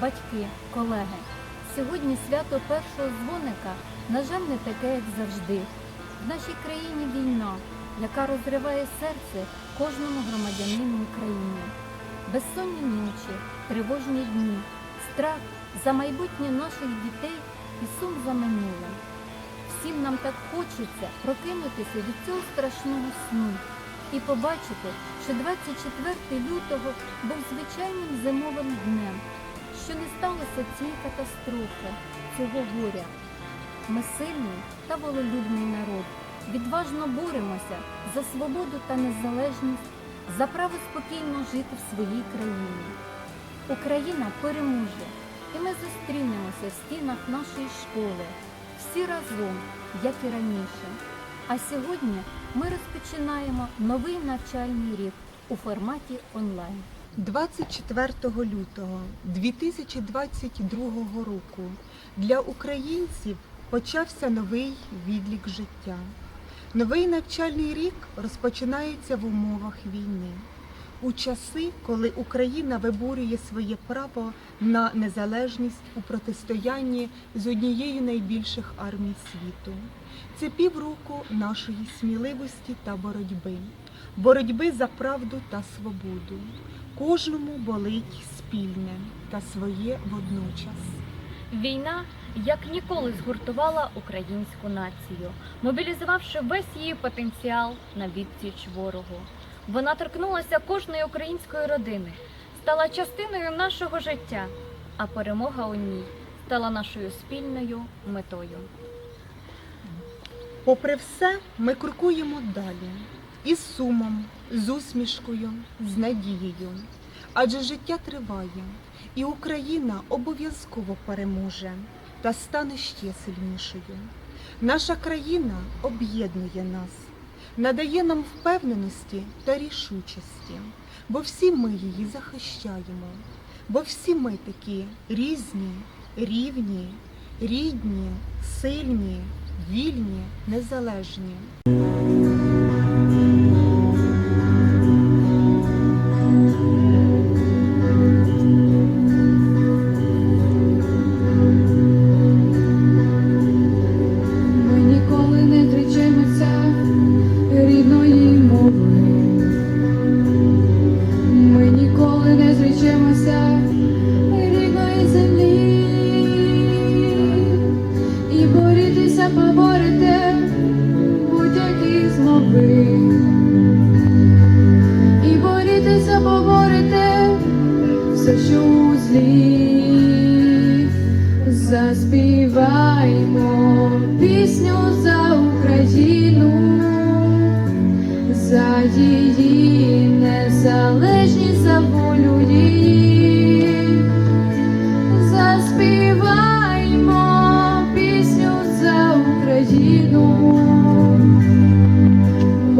батьки, колеги. Сьогодні свято першого дзвоника, на жаль, не таке, як завжди. В нашій країні війна, яка розриває серце кожному громадянину України. Безсонні ночі, тривожні дні, страх за майбутнє наших дітей і сум за минулим. Всім нам так хочеться прокинутися від цього страшного сну і побачити, що 24 лютого був звичайним зимовим днем, що не сталося цієї катастрофи, цього горя. Ми сильний та волелюбний народ, відважно боремося за свободу та незалежність, за право спокійно жити в своїй країні. Україна переможе, і ми зустрінемося в стінах нашої школи, всі разом, як і раніше. А сьогодні ми розпочинаємо новий навчальний рік у форматі онлайн. 24 лютого 2022 року для українців почався новий відлік життя. Новий навчальний рік розпочинається в умовах війни. У часи, коли Україна виборює своє право на незалежність у протистоянні з однією найбільших армій світу. Це півроку нашої сміливості та боротьби, боротьби за правду та свободу. Кожному болить спільне та своє водночас. Війна як ніколи згуртувала українську націю, мобілізувавши весь її потенціал на відсіч ворогу. Вона торкнулася кожної української родини, стала частиною нашого життя, а перемога у ній стала нашою спільною метою. Попри все, ми крокуємо далі із сумом, з усмішкою, з надією. Адже життя триває, і Україна обов'язково переможе та стане ще сильнішою. Наша країна об'єднує нас, надає нам впевненості та рішучості, бо всі ми її захищаємо, бо всі ми такі різні, рівні, рідні, сильні, вільні, незалежні.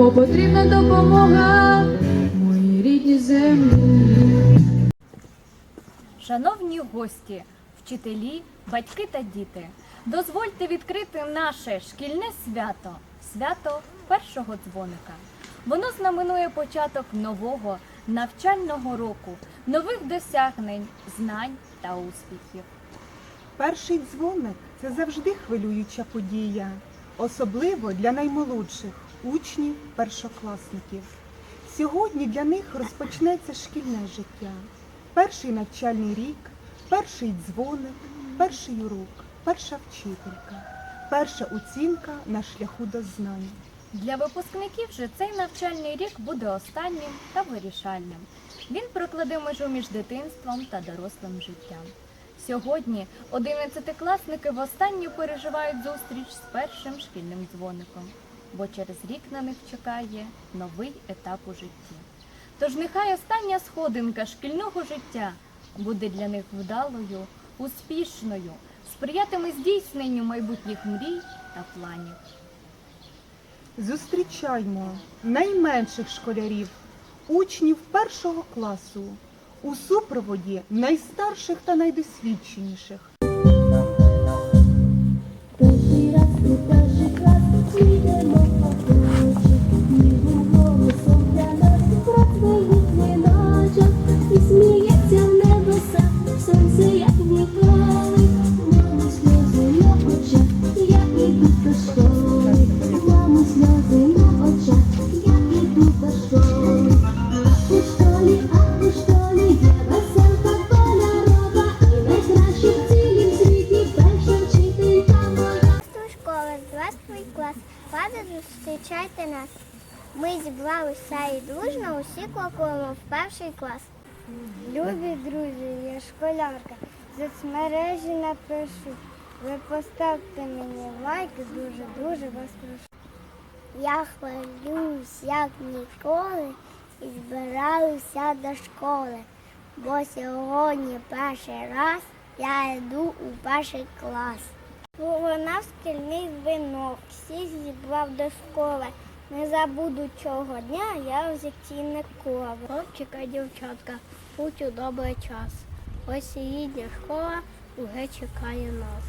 Бо потрібна допомога моїй рідній землі. Шановні гості, вчителі, батьки та діти, дозвольте відкрити наше шкільне свято свято першого дзвоника. Воно знаменує початок нового навчального року, нових досягнень, знань та успіхів. Перший дзвоник це завжди хвилююча подія, особливо для наймолодших учнів, першокласників. Сьогодні для них розпочнеться шкільне життя. Перший навчальний рік, перший дзвоник, перший урок, перша вчителька, перша оцінка на шляху до знань. Для випускників же цей навчальний рік буде останнім та вирішальним. Він прокладе межу між дитинством та дорослим життям. Сьогодні одинадцятикласники востаннє переживають зустріч з першим шкільним дзвоником, бо через рік на них чекає новий етап у житті. Тож нехай остання сходинка шкільного життя буде для них вдалою, успішною, сприятиме здійсненню майбутніх мрій та планів. Зустрічаймо найменших школярів, учнів першого класу у супроводі найстарших та найдосвідченіших. Здравствуй, клас. Рада зустрічайте нас. Ми зібралися і дружно усі крокуємо в перший клас. Любі друзі, я школярка. Соцмережі напишу. Ви поставте мені лайк, дуже-дуже вас прошу. Я хвалюсь, як ніколи, і збираюся до школи. Бо сьогодні перший раз я йду у перший клас. Вона в шкільний вінок, всіх зібрав до школи. Не забуду цього дня, я в житті ніколи. Хлопчика, дівчатка, путь у добрий час. Ось і їдня школа уже чекає нас.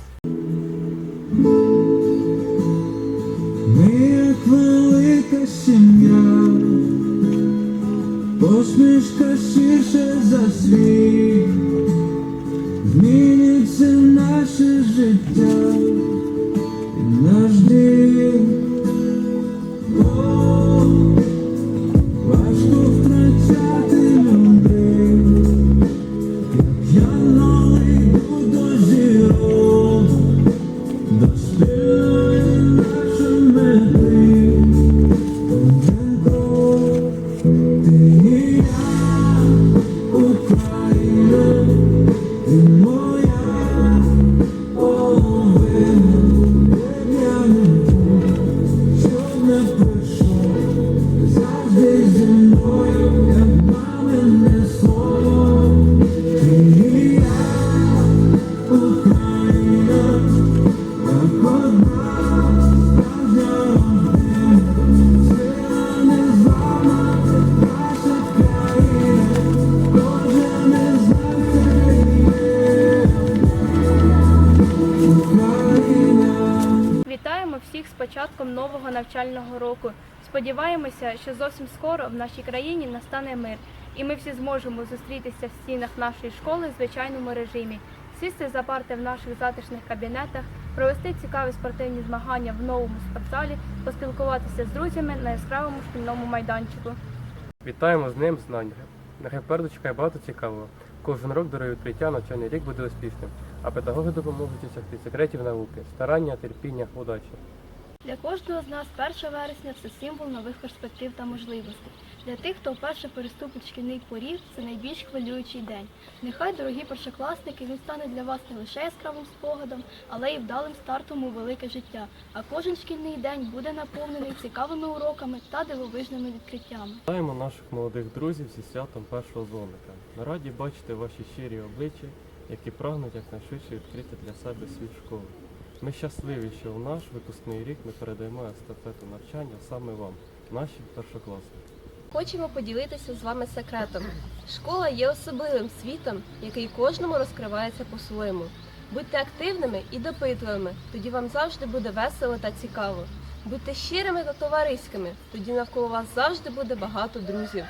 Ми як велика сім'я, посмішка ширше за світ, зміниться наше життя, початком нового навчального року. Сподіваємося, що зовсім скоро в нашій країні настане мир, і ми всі зможемо зустрітися в стінах нашої школи в звичайному режимі, сісти за парти в наших затишних кабінетах, провести цікаві спортивні змагання в новому спортзалі, поспілкуватися з друзями на яскравому шкільному майданчику. Вітаємо з ним знань. Нехай впереду чекає багато цікавого. Кожен рок дарує відкриття, навчальний рік буде успішним, а педагоги допоможуть досягти секретів науки, старання, терпіння, удачі. Для кожного з нас 1 вересня це символ нових перспектив та можливостей. Для тих, хто вперше переступить шкільний поріг, це найбільш хвилюючий день. Нехай, дорогі першокласники, він стане для вас не лише яскравим спогадом, але й вдалим стартом у велике життя. А кожен шкільний день буде наповнений цікавими уроками та дивовижними відкриттями. Вітаємо наших молодих друзів зі святом першого дзвоника. Ми раді бачити ваші щирі обличчя, які прагнуть якнайшвидше відкрити для себе світ школи. Ми щасливі, що в наш випускний рік ми передаємо естафету навчання саме вам, наші першокласники. Хочемо поділитися з вами секретом. Школа є особливим світом, який кожному розкривається по-своєму. Будьте активними і допитливими, тоді вам завжди буде весело та цікаво. Будьте щирими та товариськими, тоді навколо вас завжди буде багато друзів.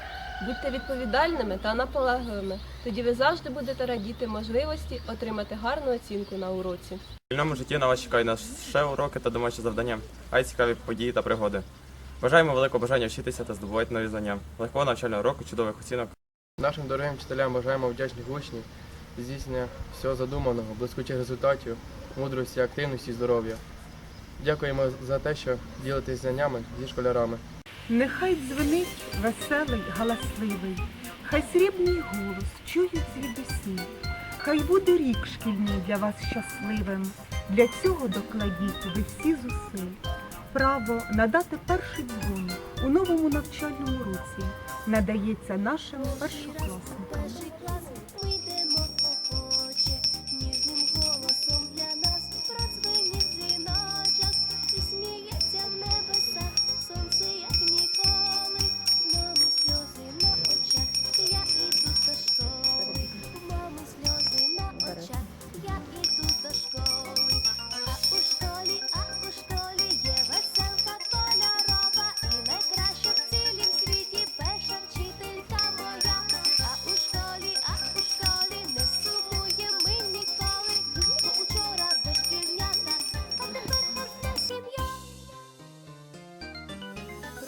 Будьте відповідальними та наполегливими, тоді ви завжди будете радіти можливості отримати гарну оцінку на уроці. В вільному житті на вас чекають не лише уроки та домашні завдання, а й цікаві події та пригоди. Бажаємо великого бажання вчитися та здобувати нові знання, легкого навчального року, чудових оцінок. Нашим дорогим вчителям бажаємо вдячних учнів, здійснення всього задуманого, блискучих результатів, мудрості, активності і здоров'я. Дякуємо за те, що ділитесь знаннями зі школярами. Нехай дзвенить веселий, галасливий, хай срібний голос чують звідусі. Хай буде рік шкільний для вас щасливим. Для цього докладіть ви всі зусиль. Право надати перший дзвоник у новому навчальному році надається нашим першокласникам.